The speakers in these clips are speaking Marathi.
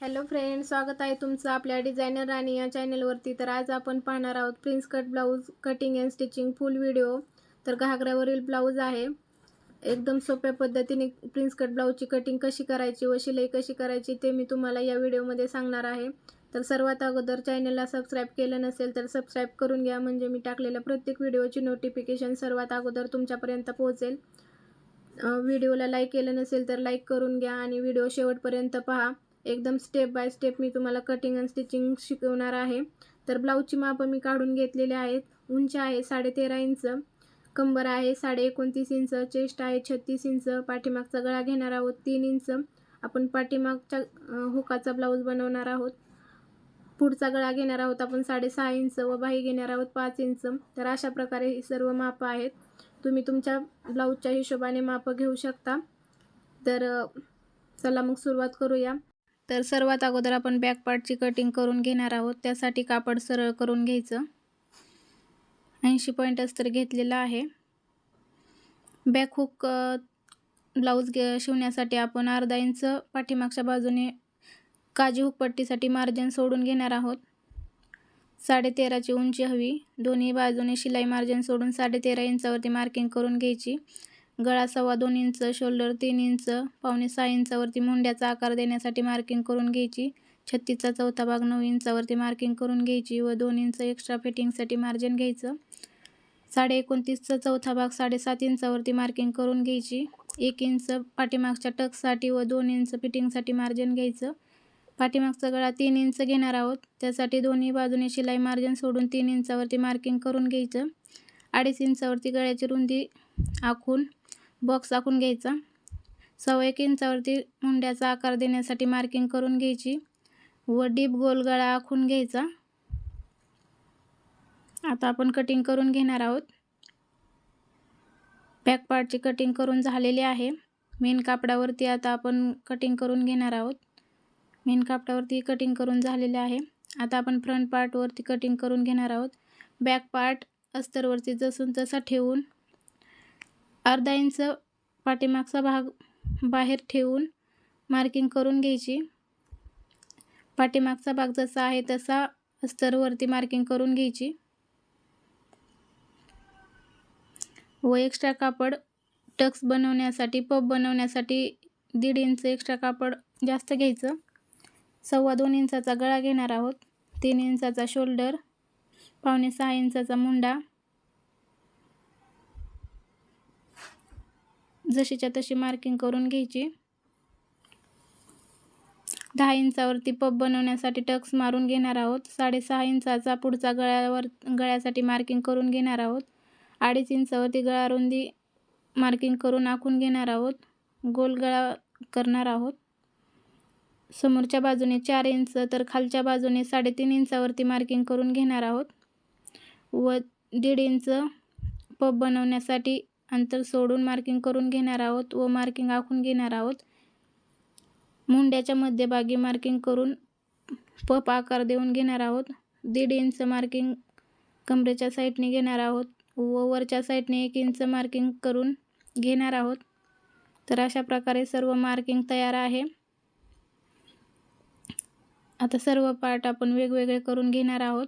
हॅलो फ्रेंड स्वागत आहे तुमचं आपल्या डिझायनर राणी या चॅनलवरती. तर आज आपण पाहणार आहोत prince cut blouse cutting and stitching full video तर घागऱ्यावरील ब्लाऊज आहे. एकदम सोप्या पद्धतीने प्रिन्स कट ब्लाऊजची कटिंग कशी करायची व शिलाई कशी करायची ते मी तुम्हाला या व्हिडिओमध्ये सांगणार आहे. तर सर्वात अगोदर चॅनलला सबस्क्राईब केलं नसेल तर सबस्क्राईब करून घ्या. म्हणजे मी टाकलेल्या प्रत्येक व्हिडिओची नोटिफिकेशन सर्वात अगोदर तुमच्यापर्यंत पोहोचेल. व्हिडिओला लाईक केलं नसेल तर लाईक करून घ्या आणि व्हिडिओ शेवटपर्यंत पहा. एकदम स्टेप बाय स्टेप मी तुम्हाला कटिंग अँड स्टिचिंग शिकवणार आहे. तर ब्लाऊजची मापं मी काढून घेतलेले आहेत. उंची आहे साडेतेरा इंच कंबर आहे साडे एकोणतीस इंच चेस्ट आहे छत्तीस इंच पाठीमागचा गळा घेणार आहोत तीन इंच. आपण पाठीमागच्या हुकाचा ब्लाऊज बनवणार आहोत. पुढचा गळा घेणार आहोत आपण साडेसहा इंच व बाही घेणार आहोत पाच इंच. तर अशा प्रकारे ही सर्व मापं आहेत. तुम्ही तुमच्या ब्लाऊजच्या हिशोबाने मापं घेऊ शकता. तर चला मग सुरुवात करूया. तर सर्वात अगोदर आपण बॅक पार्टची कटिंग करून घेणार आहोत. त्यासाठी कापड सरळ करून घ्यायचं. ऐंशी पॉईंट अस्तर घेतलेलं आहे. बॅक हुक ब्लाऊज घे शिवण्यासाठी आपण अर्धा इंच पाठीमागच्या बाजूने काजी हुकपट्टीसाठी मार्जिन सोडून घेणार आहोत. साडेतेराची उंची हवी. दोन्ही बाजूने शिलाई मार्जिन सोडून साडेतेरा इंचावरती मार्किंग करून घ्यायची. गळा सव्वा दोन इंच शोल्डर तीन इंच पावणे सहा इंचावरती मुंड्याचा आकार देण्यासाठी मार्किंग करून घ्यायची. छत्तीसचा चौथा भाग नऊ इंचावरती मार्किंग करून घ्यायची व दोन इंच एक्स्ट्रा फिटिंगसाठी मार्जिन घ्यायचं. साडे एकोणतीसचा चौथा भाग साडेसात इंचावरती मार्किंग करून घ्यायची. एक इंच पाठीमागच्या टक्ससाठी व दोन इंच फिटिंगसाठी मार्जिन घ्यायचं. पाठीमागचा गळा तीन इंच घेणार आहोत. त्यासाठी दोन्ही बाजूने शिलाई मार्जिन सोडून तीन इंचावरती मार्किंग करून घ्यायचं. अडीच इंचावरती गळ्याची रुंदी आखून बॉक्स आखून घ्यायचा. सव्वा एक इंचावरती मुंड्याचा आकार देण्यासाठी मार्किंग करून घ्यायची. व डीप गोल गळा आखून घ्यायचा. आता आपण कटिंग करून घेणार आहोत. बॅक पार्टची कटिंग करून झालेली आहे. मेन कापडावरती आता आपण कटिंग करून घेणार आहोत. मेन कापडावरती कटिंग करून झालेले आहे. आता आपण फ्रंट पार्टवरती कटिंग करून घेणार आहोत. बॅक पार्ट अस्तरवरती जसून तसा ठेवून अर्धा इंच पाठीमागचा भाग बाहेर ठेवून मार्किंग करून घ्यायची. पाठीमागचा भाग जसा आहे तसा अस्तरवरती मार्किंग करून घ्यायची. व एक्स्ट्रा कापड टक्स बनवण्यासाठी पप बनवण्यासाठी दीड इंच एक्स्ट्रा कापड जास्त घ्यायचं. सव्वा दोन इंचाचा गळा घेणार आहोत. तीन इंचाचा शोल्डर पावणे सहा इंचाचा मुंडा जशीच्या तशी मार्किंग करून घ्यायची. दहा इंचावरती पब बनवण्यासाठी टक्स मारून घेणार आहोत. साडेसहा इंचाचा पुढचा गळ्यावर गळ्यासाठी मार्किंग करून घेणार आहोत. अडीच इंचावरती गळा रुंदी मार्किंग करून आखून घेणार आहोत. गोल गळा करणार आहोत. समोरच्या बाजूने चार इंच तर खालच्या बाजूने साडेतीन इंचावरती मार्किंग करून घेणार आहोत. व दीड इंच पब बनवण्यासाठी अंतर सोडून मार्किंग करून घेणार आहोत व मार्किंग आखून घेणार आहोत. मुंड्याच्या मध्यभागी मार्किंग करून पप आकार देऊन घेणार आहोत. दीड इंच मार्किंग कमरेच्या साईडने घेणार आहोत व वरच्या साईडने एक इंच मार्किंग करून घेणार आहोत. तर अशा प्रकारे सर्व मार्किंग तयार आहे. आता सर्व पार्ट आपण वेगवेगळे करून घेणार आहोत.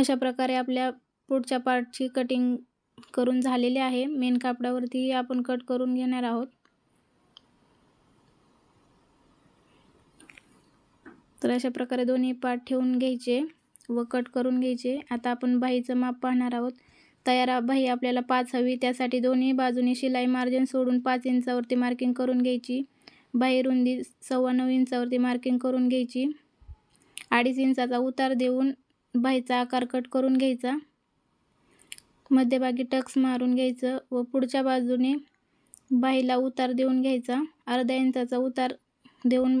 अशा प्रकारे आपल्या पुढच्या पार्टची कटिंग करून झालेली आहे. मेन कापडावरती आपण कट करून घेणार आहोत. तर अशा प्रकारे दोन्ही पार्ट ठेवून घ्यायचे व कट करून घ्यायचे. आता आपण बाहीचं माप पाहणार आहोत. तयार बाही आपल्याला पाच हवी त्यासाठी दोन्ही बाजूनी शिलाई मार्जिन सोडून पाच इंचावरती मार्किंग करून घ्यायची. बाही रुंदी सव्वा नऊ इंचावरती मार्किंग करून घ्यायची. अडीच इंचाचा उतार देऊन बाहीचा आकार कट करून घ्यायचा. मध्यभागी टक्स मारून घ्यायचं व पुढच्या बाजूने बाहीला उतार देऊन घ्यायचा. अर्ध्या इंचाचा उतार देऊन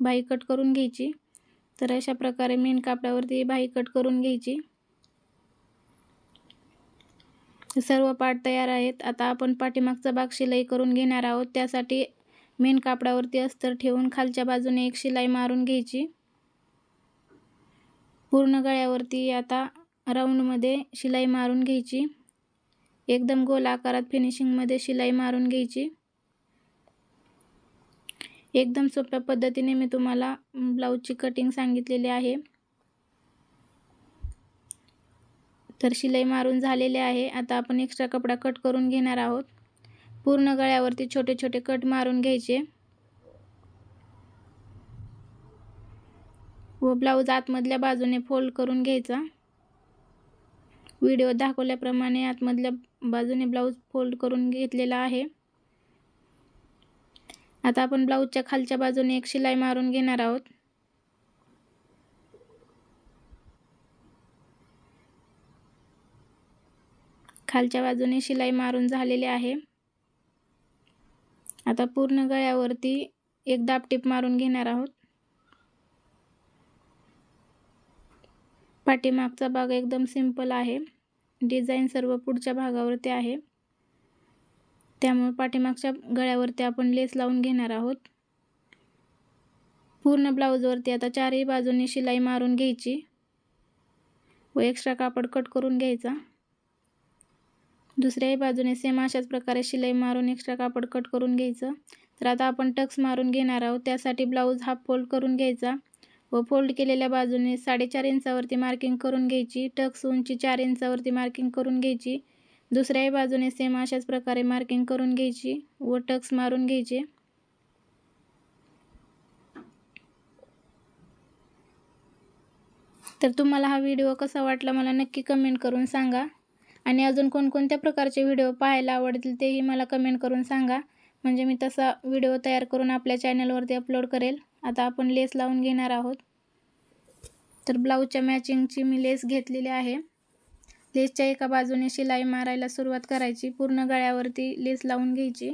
बाही कट करून घ्यायची. तर अशा प्रकारे मेन कापडावरती बाही कट करून घ्यायची. सर्व पार्ट तयार आहेत. आता आपण पाठीमागचा भाग शिलाई करून घेणार आहोत. त्यासाठी मेन कापडावरती अस्तर ठेवून खालच्या बाजूने एक शिलाई मारून घ्यायची. पूर्ण गळ्यावरती आता राऊंडमध्ये शिलाई मारून घ्यायची. एकदम गोल आकारात फिनिशिंगमध्ये शिलाई मारून घ्यायची. एकदम सोप्या पद्धतीने मी तुम्हाला ब्लाऊजची कटिंग सांगितलेली आहे. तर शिलाई मारून झालेले आहे. आता आपण एक्स्ट्रा कपडा कट करून घेणार आहोत. पूर्ण गळ्यावरती छोटे छोटे कट मारून घ्यायचे. व ब्लाऊज आतमधल्या बाजूने फोल्ड करून घ्यायचा. व्हिडिओ दाखवल्याप्रमाणे आतमधल्या बाजूने ब्लाऊज फोल्ड करून घेतलेला आहे. आता आपण ब्लाऊजच्या खालच्या बाजूने एक शिलाई मारून घेणार आहोत. खालच्या बाजूने शिलाई मारून झालेली आहे. आता पूर्ण गळ्यावरती एक दाबटीप मारून घेणार आहोत. पाठीमागचा भाग एकदम सिंपल आहे. डिझाईन सर्व पुढच्या भागावरती आहे. त्यामुळे पाठीमागच्या गळ्यावरती आपण लेस लावून घेणार आहोत. पूर्ण ब्लाऊजवरती आता चारही बाजूने शिलाई मारून घ्यायची. व एक्स्ट्रा कापड कट करून घ्यायचा. दुसऱ्याही बाजूने सेम अशाच प्रकारे शिलाई मारून एक्स्ट्रा कापड कट करून घ्यायचं. तर आता आपण टक्स मारून घेणार आहोत. त्यासाठी ब्लाऊज हाफ फोल्ड करून घ्यायचा. व फोल्ड केलेल्या बाजूने साडेचार इंचावरती मार्किंग करून घ्यायची. टक्स उंची चार इंचावरती मार्किंग करून घ्यायची. दुसऱ्याही बाजूने सेम अशाच प्रकारे मार्किंग करून घ्यायची व टक्स मारून घ्यायचे. तर तुम्हाला हा व्हिडिओ कसा वाटला मला नक्की कमेंट करून सांगा. आणि अजून कोणकोणत्या प्रकारचे व्हिडिओ पाहायला आवडतील तेही मला कमेंट करून सांगा. म्हणजे मी तसा व्हिडिओ तयार करून आपल्या चॅनलवरती अपलोड करेल. आता आपण लेस लावून घेणार आहोत. तर ब्लाऊजच्या मॅचिंगची मी लेस घेतलेली आहे. लेसच्या एका बाजूने शिलाई मारायला सुरुवात करायची. पूर्ण गळ्यावरती लेस लावून घ्यायची.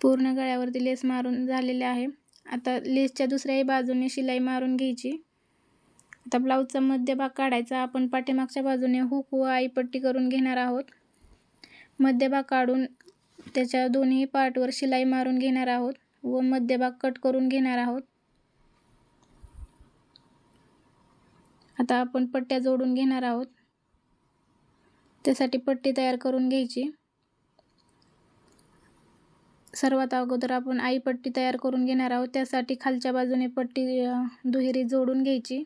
पूर्ण गळ्यावरती लेस मारून झालेले आहे. आता लेसच्या दुसऱ्याही बाजूने शिलाई मारून घ्यायची. आता ब्लाऊजचा मध्यभाग काढायचा. आपण पाठीमागच्या बाजूने हुक व आईपट्टी करून घेणार आहोत. मध्यभाग काढून त्याच्या दोन्ही पार्टवर शिलाई मारून घेणार आहोत व मध्यभाग कट करून घेणार आहोत. आता आपण पट्ट्या जोडून घेणार आहोत. त्यासाठी पट्टी तयार करून घ्यायची. सर्वात अगोदर आपण आई पट्टी तयार करून घेणार आहोत. त्यासाठी खालच्या बाजूने पट्टी दुहेरी जोडून घ्यायची.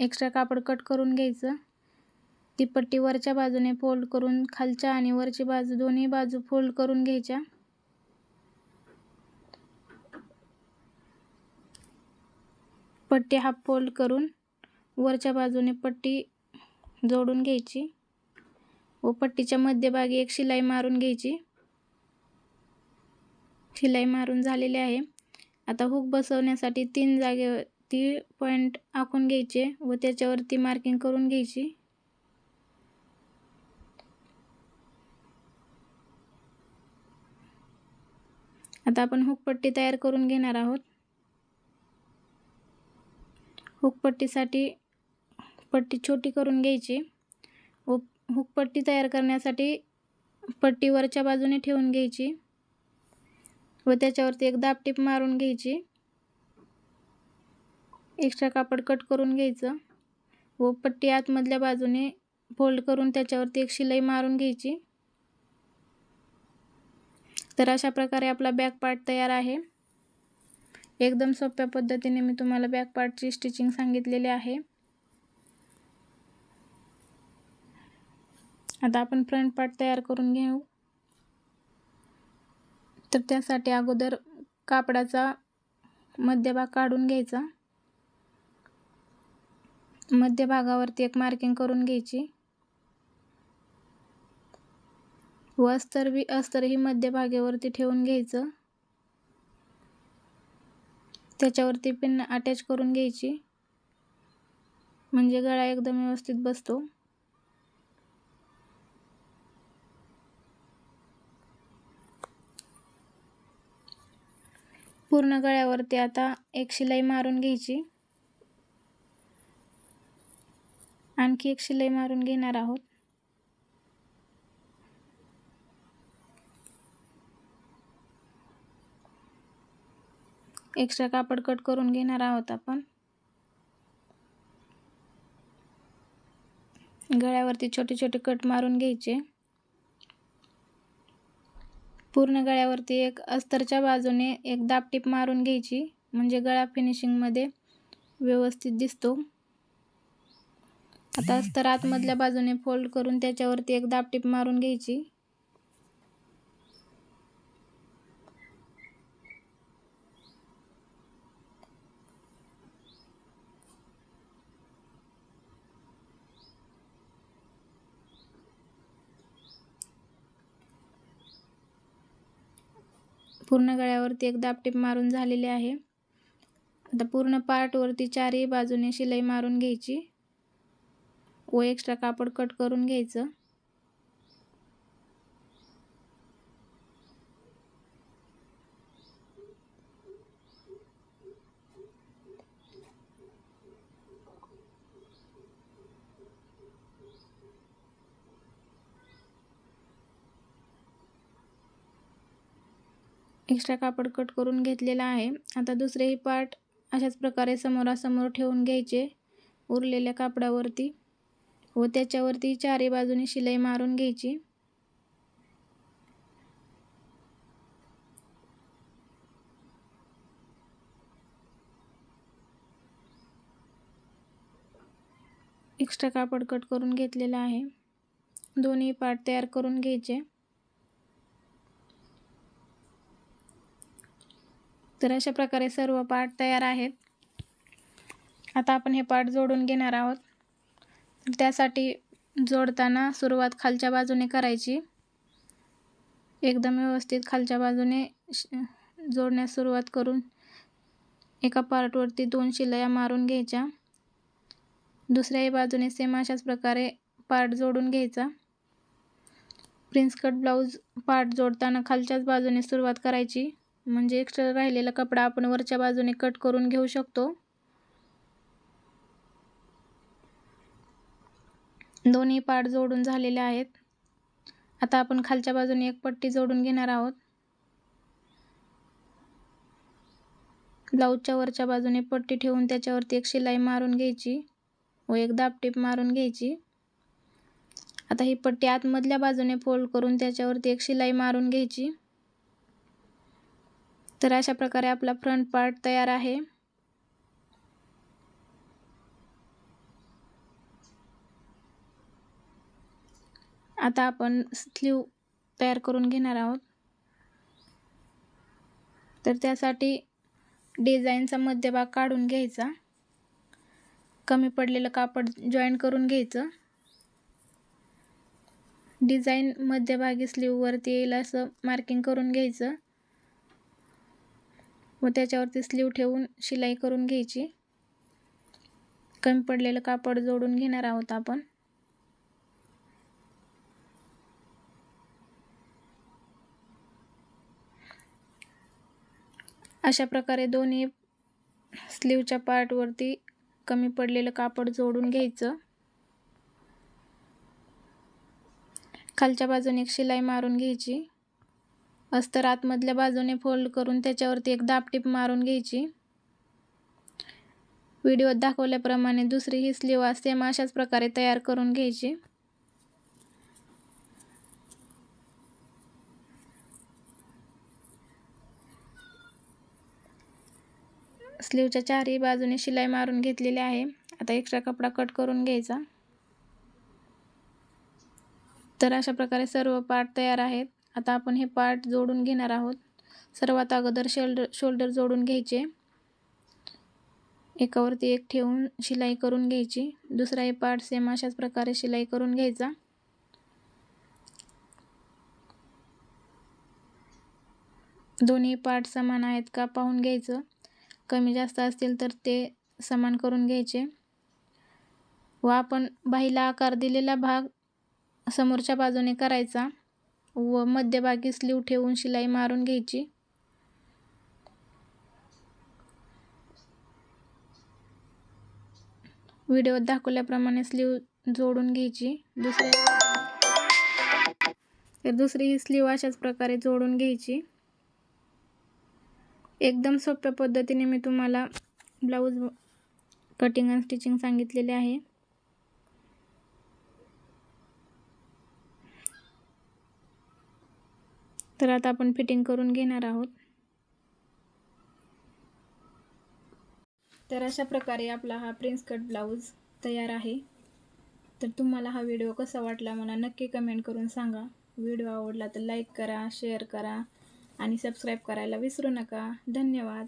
एक्स्ट्रा कापड कट करून घ्यायचं. ती पट्टी वरच्या बाजूने फोल्ड करून खालच्या आणि वरची बाजू दोन्ही बाजू फोल्ड करून घ्यायच्या. पट्टी हाफ फोल्ड करून वरच्या बाजूने पट्टी जोडून घ्यायची. व पट्टीच्या मध्यभागी एक शिलाई मारून घ्यायची. शिलाई मारून झालेली आहे. आता हुक बसवण्यासाठी तीन जागे ती पॉईंट आखून घ्यायचे व त्याच्यावरती मार्किंग करून घ्यायची. आता आपण हुकपट्टी तयार करून घेणार आहोत. हुकपट्टीसाठी पट्टी छोटी करून घ्यायची. व हुकपट्टी तयार करण्यासाठी पट्टी वरच्या बाजूने ठेवून घ्यायची. व त्याच्यावरती एक दाबटीप मारून घ्यायची. एक्स्ट्रा कापड कट करून घ्यायचं. व पट्टी आतमधल्या बाजूने फोल्ड करून त्याच्यावरती एक शिलाई मारून घ्यायची. तर अशा प्रकारे आपला बॅक पार्ट तयार आहे. एकदम सोप्या पद्धतीने मी तुम्हाला बॅक पार्टची स्टिचिंग सांगितलेली आहे. आता आपण फ्रंट पार्ट तयार करून घेऊ. तर त्यासाठी अगोदर कापडाचा मध्यभाग काढून घ्यायचा. मध्यभागावरती एक मार्किंग करून घ्यायची. व अस्तर बी अस्तर ही मध्यभागेवरती ठेवून घ्यायचं. त्याच्यावरती पिन अटॅच करून घ्यायची. म्हणजे गळा एकदम व्यवस्थित बसतो. पूर्ण गळ्यावरती आता एक शिलाई मारून घ्यायची. आणखी एक शिलाई मारून घेणार आहोत. एक्स्ट्रा कापड कट करून घेणार आहोत आपण. गळ्यावरती छोटे छोटे कट मारून घ्यायचे. पूर्ण गळ्यावरती एक अस्तरच्या बाजूने एक दापटीप मारून घ्यायची. म्हणजे गळा फिनिशिंगमध्ये व्यवस्थित दिसतो. आता अस्तर आतमधल्या बाजूने फोल्ड करून त्याच्यावरती एक दापटीप मारून घ्यायची. पूर्ण गळ्यावरती एक दापटीप मारून झालेले आहे. आता पूर्ण पार्टवरती चारही बाजूने शिलाई मारून घ्यायची. व एक्स्ट्रा कापड कट करून घ्यायचं. एक्स्ट्रा कापड कट करून घेतलेला आहे. आता दुसरेही पार्ट अशाच प्रकारे समोरासमोर ठेवून घ्यायचे. उरलेल्या कापडावरती व त्याच्यावरती चारी बाजूने शिलाई मारून घ्यायची. एक्स्ट्रा कापड कट करून घेतलेला आहे. दोन्ही पार्ट तयार करून घ्यायचे. तर अशा प्रकारे सर्व पार्ट तयार आहेत. आता आपण हे पार्ट जोडून घेणार आहोत. त्यासाठी जोडताना सुरुवात खालच्या बाजूने करायची. एकदम व्यवस्थित खालच्या बाजूने जोडण्यास सुरुवात करून एका पार्टवरती दोन शिलाया मारून घ्यायच्या. दुसऱ्याही बाजूने सेम अशाच प्रकारे पार्ट जोडून घ्यायचा. प्रिन्स कट ब्लाऊज पार्ट जोडताना खालच्याच बाजूने सुरुवात करायची. म्हणजे एक्स्ट्रा राहिलेला कपडा आपण वरच्या बाजूने कट करून घेऊ शकतो. दोन्ही पार्ट जोडून झालेले आहेत. आता आपण खालच्या बाजूने एक पट्टी जोडून घेणार आहोत. ब्लाऊजच्या वरच्या बाजूने पट्टी ठेवून त्याच्यावरती एक शिलाई मारून घ्यायची व एक दापटीप मारून घ्यायची. आता ही पट्टी आतमधल्या बाजूने फोल्ड करून त्याच्यावरती एक शिलाई मारून घ्यायची. तर अशा प्रकारे आपला फ्रंट पार्ट तयार आहे. आता आपण स्लीव तयार करून घेणार आहोत. तर त्यासाठी डिझाईनचा मध्यभाग काढून घ्यायचा. कमी पडलेलं कापड जॉईन करून घ्यायचं. डिझाईन मध्यभागी स्लीववरती येईल असं मार्किंग करून घ्यायचं. व त्याच्यावरती स्लीव ठेवून शिलाई करून घ्यायची. कमी पडलेलं कापड जोडून घेणार आहोत आपण. अशा प्रकारे दोन्ही स्लीवच्या पार्टवरती कमी पडलेलं कापड जोडून घ्यायचं. खालच्या बाजूने एक शिलाई मारून घ्यायची. अस्तर आतमधल्या बाजूने फोल्ड करून त्याच्यावरती एक दापटीप मारून घ्यायची. व्हिडिओत दाखवल्याप्रमाणे दुसरी ही स्लीव सेम अशाच प्रकारे तयार करून घ्यायची. स्लीवच्या चारही बाजूने शिलाई मारून घेतलेली आहे. आता एक्स्ट्रा कपडा कट करून घ्यायचा. तर अशा प्रकारे सर्व पार्ट तयार आहेत. आता आपण हे पार्ट जोडून घेणार आहोत. सर्वात अगोदर शोल्डर शोल्डर जोडून घ्यायचे. एकावरती एक ठेवून शिलाई करून घ्यायची. दुसराही पार्ट सेम अशाच प्रकारे शिलाई करून घ्यायचा. दोन्ही पार्ट समान आहेत का पाहून घ्यायचं. कमी जास्त असतील तर ते समान करून घ्यायचे. व आपण बाहीला आकार दिलेला भाग समोरच्या बाजूने करायचा. व मध्यभागी स्लीव ठेवून शिलाई मारून घ्यायची. व्हिडिओत दाखवल्याप्रमाणे स्लीव जोडून घ्यायची. दुसऱ्या तर दुसरी ही स्लीव अशाच प्रकारे जोडून घ्यायची. एकदम सोप्या पद्धतीने मी तुम्हाला ब्लाऊज कटिंग अँड स्टिचिंग सांगितलेले आहे. तर आता आपण फिटिंग करून घेणार आहोत. तर अशा प्रकारे आपला हा प्रिन्स कट ब्लाऊज तयार आहे. तर तुम्हाला हा व्हिडिओ कसा वाटला मला नक्की कमेंट करून सांगा. व्हिडिओ आवडला तर लाईक करा शेअर करा आणि सबस्क्राईब करायला विसरू नका. धन्यवाद.